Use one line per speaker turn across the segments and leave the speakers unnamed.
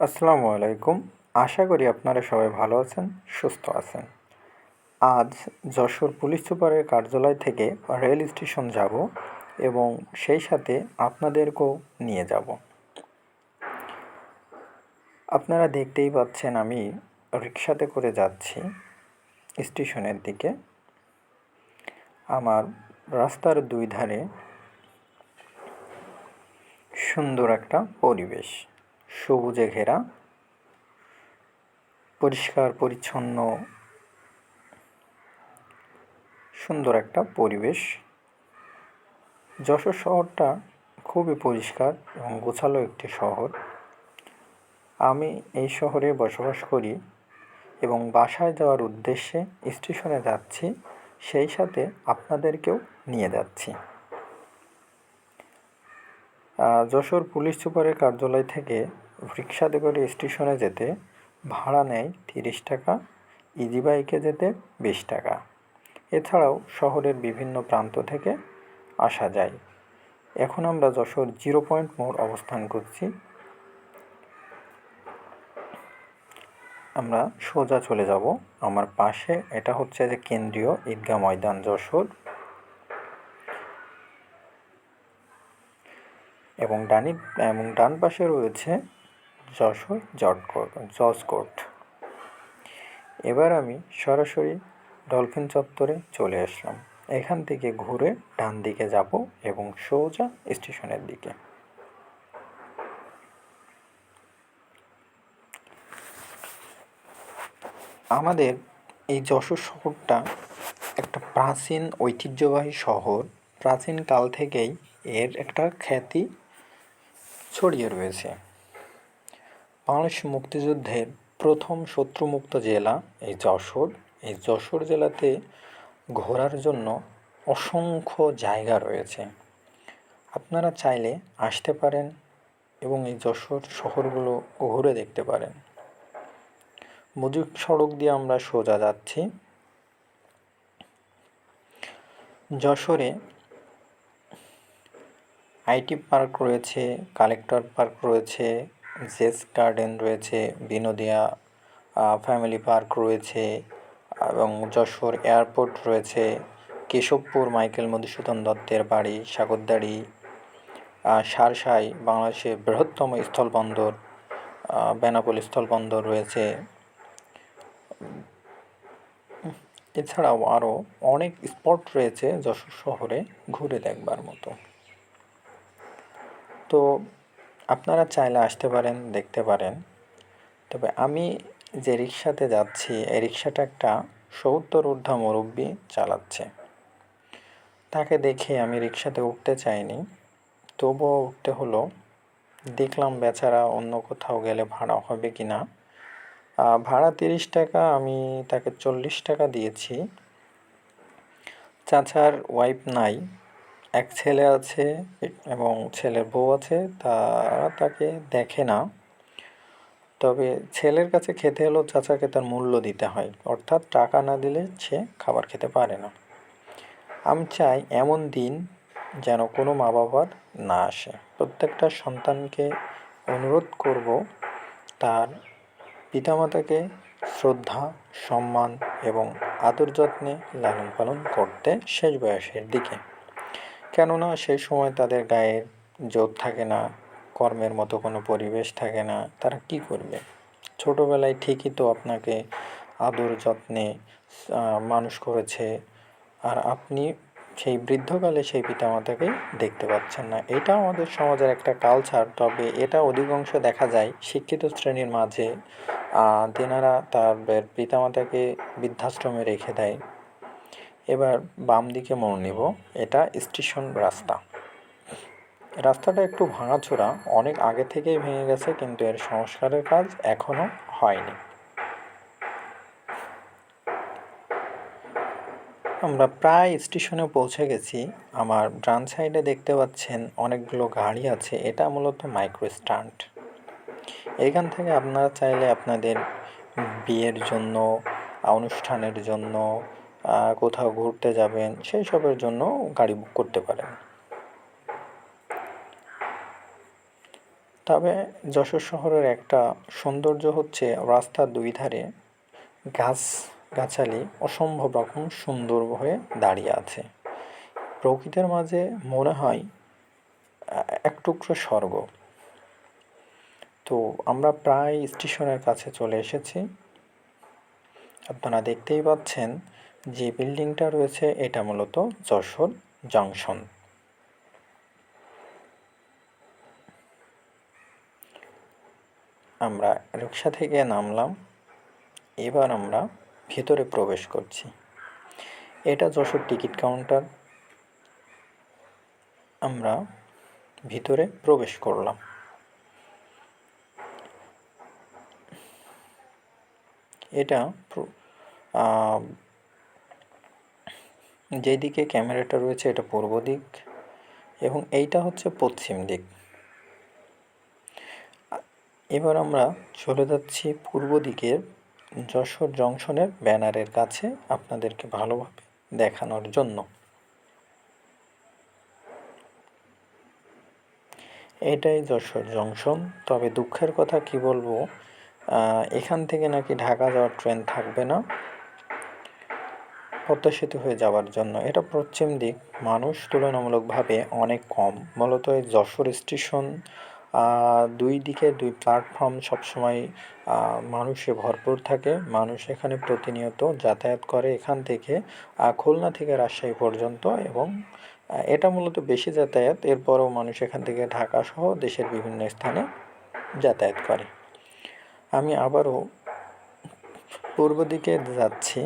আসসালামু আলাইকুম। আশা করি আপনারা সবাই ভালো আছেন, সুস্থ আছেন। আজ যশোর পুলিশ সুপারের কার্যালয় থেকে রেল স্টেশন যাব এবং সেই সাথে আপনাদেরকেও নিয়ে যাব। আপনারা দেখতেই পাচ্ছেন আমি রিক্সাতে করে যাচ্ছি স্টেশনের দিকে। আমার রাস্তার দুই ধারে সুন্দর একটা পরিবেশ। সবুজে ঘেরা, পরিষ্কার, পরিচ্ছন্ন, সুন্দর একটা পরিবেশ। যশোর শহরটা খুবই পরিষ্কার এবং গোছালো একটি শহর। আমি এই শহরে বসবাস করি এবং বাসায় যাওয়ার উদ্দেশ্যে স্টেশনে যাচ্ছি, সেই সাথে আপনাদেরকেও নিয়ে যাচ্ছি। যশোর পুলিশ সুপারের কার্যালয় থেকে রিক্সাতে করে স্টেশনে যেতে ভাড়া নেয় তিরিশ টাকা ইজি বাইকে যেতে বিশ টাকা। এছাড়াও শহরের বিভিন্ন প্রান্ত থেকে আসা যায়। এখন আমরা যশোর জিরো পয়েন্ট মোড় অবস্থান করছি। আমরা সোজা চলে যাব। আমার পাশে এটা হচ্ছে যে কেন্দ্রীয় ঈদগাহ ময়দান যশোর। এবং ডানি, এবং ডান পাশে রয়েছে যশোর জট কোর্ট, জজ কোর্ট। এবার আমি সরাসরি ডলফিন চত্বরে চলে আসলাম। এখান থেকে ঘুরে ডান দিকে যাব এবং সোজা স্টেশনের দিকে। আমাদের এই যশোর শহরটা একটা প্রাচীন ঐতিহ্যবাহী শহর। প্রাচীনকাল থেকেই এর একটা খ্যাতি ছড়িয়ে রয়েছে। বাংলাদেশ মুক্তিযুদ্ধের প্রথম শত্রুমুক্ত জেলা এই যশোর। এই যশোর জেলাতে ঘোরার জন্য অসংখ্য জায়গা রয়েছে। আপনারা চাইলে আসতে পারেন এবং এই যশোর শহরগুলো ঘুরে দেখতে পারেন। মজুক সড়ক দিয়ে আমরা সোজা যাচ্ছি। যশোরে আইটি পার্ক রয়েছে, কালেক্টর পার্ক রয়েছে, জেস গার্ডেন রয়েছে, বিনোদিয়া ফ্যামিলি পার্ক রয়েছে, এবং যশোর এয়ারপোর্ট রয়েছে, কেশবপুর মাইকেল মধুসূদন দত্তের বাড়ি, সাগরদাড়ি সারসাই, বাংলাদেশের বৃহত্তম স্থলবন্দর বেনাপোল স্থলবন্দর রয়েছে। এছাড়াও আরও অনেক স্পট রয়েছে যশোর শহরে, ঘুরে দেখবার মতো। তো আপনারা চাইলে আসতে পারেন, দেখতে পারেন। তবে আমি যে রিক্সাতে যাচ্ছি, এই রিক্সাটা একটা সত্তর ঊর্ধ্ব মুরব্বী চালাচ্ছে। তাকে দেখে আমি রিক্সাতে উঠতে চাইনি। তবুও উঠতে হলো। দেখলাম বেচারা অন্য কোথাও গেলে ভাড়া হবে কি না ভাড়া তিরিশ টাকা, আমি তাকে চল্লিশ টাকা দিয়েছি। চাচার ওয়াইফ নাই। এক ছেলে আছে এবং ছেলের বউ আছে, তারা তাকে দেখে না। তবে ছেলের কাছে খেতে হলেও চাচাকে তার মূল্য দিতে হয়, অর্থাৎ টাকা না দিলে সে খাবার খেতে পারে না। আমি চাই এমন দিন যেন কোনো মা বাবার না আসে। প্রত্যেকটা সন্তানকে অনুরোধ করব তার পিতামাতাকে শ্রদ্ধা, সম্মান এবং আদর যত্নে লালন পালন করতে শেষ বয়সের দিকে। কেননা সেই সময় তাদের গায়ে জোর থাকে না, কর্মের মতো কোনো পরিবেশ থাকে না, তারা কী করবে? ছোটোবেলায় ঠিকই তো আপনাকে আদর যত্নে মানুষ করেছে, আর আপনি সেই বৃদ্ধকালে সেই পিতামাতাকে দেখতে পাচ্ছেন না। এটা আমাদের সমাজের একটা কালচার তবে এটা অধিকাংশ দেখা যায় শিক্ষিত শ্রেণির মাঝে তেনারা তাদের পিতামাতাকে বৃদ্ধাশ্রমে রেখে দেয়। এবার বাম দিকে মোড় নিব। এটা স্টেশন রাস্তা। রাস্তাটা একটু ভাঙাচোরা, অনেক আগে থেকেই ভেঙে গেছে, কিন্তু এর সংস্কারের কাজ এখনও হয়নি। আমরা প্রায় স্টেশনে পৌঁছে গেছি। আমার ডান সাইডে দেখতে পাচ্ছেন অনেকগুলো গাড়ি আছে। এটা মূলত মাইক্রো স্ট্যান্ড এখান থেকে আপনারা চাইলে আপনাদের বিয়ের জন্য, অনুষ্ঠানের জন্য কোথাও ঘুরতে যাবেন, সেই সবের জন্য গাড়ি বুক করতে পারেন। তবে যশোর শহরের একটা সৌন্দর্য হচ্ছে রাস্তার দুই ধারে গাছ গাছালি অসম্ভব রকম সুন্দর হয়ে দাঁড়িয়ে আছে। প্রকৃতির মাঝে মনে হয় এক টুকরো স্বর্গ। তো আমরা প্রায় স্টেশনের কাছে চলে এসেছি। আপনারা দেখতেই পাচ্ছেন যে বিল্ডিংটা রয়েছে, এটা মূলত যশোর জংশন। আমরা রিক্সা থেকে নামলাম। এবার আমরা ভেতরে প্রবেশ করছি। এটা যশোর টিকিট কাউন্টার। আমরা ভিতরে প্রবেশ করলাম। এটা যেদিকে ক্যামেরাটা রয়েছে এটা পূর্ব দিক এবং এইটা হচ্ছে পশ্চিম দিক। এবার আমরা চলে যাচ্ছি পূর্ব দিকের যশোর জংশনের ব্যানারের কাছে আপনাদেরকে ভালোভাবে দেখানোর জন্য। এটাই যশোর জংশন। তবে দুঃখের কথা কি বলব এখান থেকে নাকি ঢাকা যাওয়ার ট্রেন থাকবে না। সেতু হয়ে যাওয়ার জন্য এটা পশ্চিম দিক মানুষ তুলনামূলকভাবে অনেক কম। মূলত এই যশোর স্টেশন দুই দিকে দুই প্ল্যাটফর্ম সবসময় মানুষে ভরপুর থাকে। মানুষ এখানে প্রতিনিয়ত যাতায়াত করে এখান থেকে খুলনা থেকে রাজশাহী পর্যন্ত এবং এটা মূলত বেশি যাতায়াত। এরপরেও মানুষ এখান থেকে ঢাকা সহ দেশের বিভিন্ন স্থানে যাতায়াত করে। আমি আবারও পূর্ব দিকে যাচ্ছি।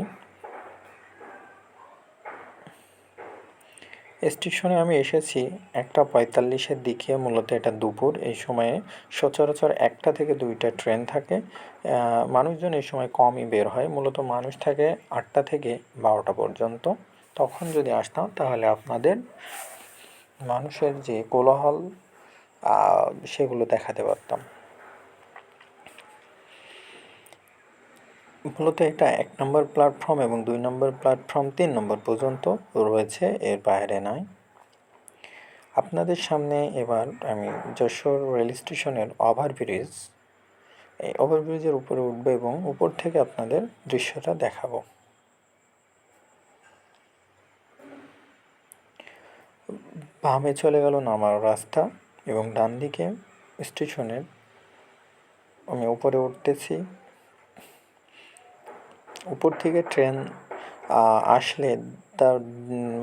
স্টেশনে আমি এসেছি, একটা পঁয়তাল্লিশের দিকে, মূলত এটা দুপুর। এই সময়ে সচরাচর একটা থেকে দুইটা ট্রেন থাকে। মানুষজন এই সময় কমই বের হয়। মূলত মানুষ থাকে আটটা থেকে বারোটা পর্যন্ত। তখন যদি আসতাম, তাহলে আপনাদের মানুষের যে কোলাহল সেগুলো দেখাতে পারতাম। মূলত এটা এক নম্বর প্ল্যাটফর্ম এবং দুই নম্বর প্ল্যাটফর্ম তিন নম্বর পর্যন্ত রয়েছে, এর বাইরে নয় আপনাদের সামনে এবার আমি যশোর রেল স্টেশনের ওভারব্রিজ এই ওভারব্রিজের উপরে উঠবো এবং উপর থেকে আপনাদের দৃশ্যটা দেখাবো। বামে চলে গেল নামার রাস্তা এবং ডান দিকে স্টেশনের আমি উপরে উঠতেছি। উপর থেকে ট্রেন আসলে তার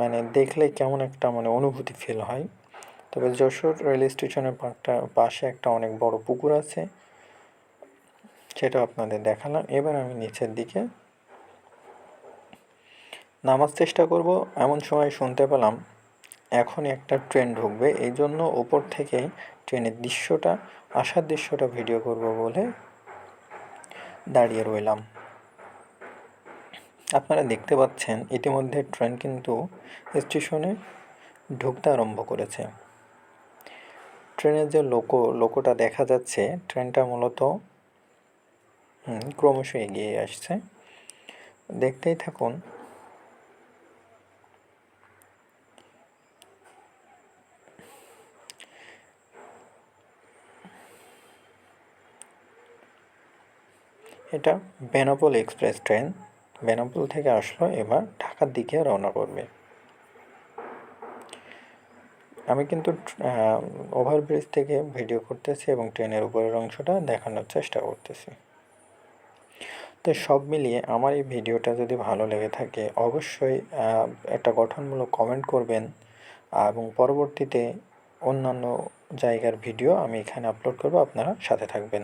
মানে দেখলে কেমন একটা মানে অনুভূতি ফিল হয়। তবে যশোর রেল স্টেশনের পার্কটা, পাশে একটা অনেক বড় পুকুর আছে। সেটা আপনাদের দেখালাম। এবার আমি নিচের দিকে নামার চেষ্টা করব। এমন সময় শুনতে পেলাম এখনই একটা ট্রেন ঢুকবে। এই জন্য ওপর থেকে ট্রেনের দৃশ্যটা, আসার দৃশ্যটা ভিডিও করব বলে দাঁড়িয়ে রইলাম। আপনারা দেখতে পাচ্ছেন ইতিমধ্যে ট্রেন কিন্তু স্টেশনে ঢুকতে আরম্ভ করেছে। ট্রেনের যে লোকো, লোকোটা দেখা যাচ্ছে, ট্রেনটা মূলত ক্রমশ এগিয়ে আসছে। দেখতেই থাকুন, এটা বেনাপোল এক্সপ্রেস ট্রেন। বেনাপোল থেকে আসলো, এবার ঢাকার দিকে রওনা করবে। আমি কিন্তু ওভারব্রিজ থেকে ভিডিও করতেছি এবং ট্রেনের উপরের অংশটা দেখানোর চেষ্টা করতেছি। তো সব মিলিয়ে আমার এই ভিডিওটা যদি ভালো লেগে থাকে, অবশ্যই একটা গঠনমূলক কমেন্ট করবেন এবং পরবর্তীতে অন্যান্য জায়গার ভিডিও আমি এখানে আপলোড করব, আপনারা সাথে থাকবেন।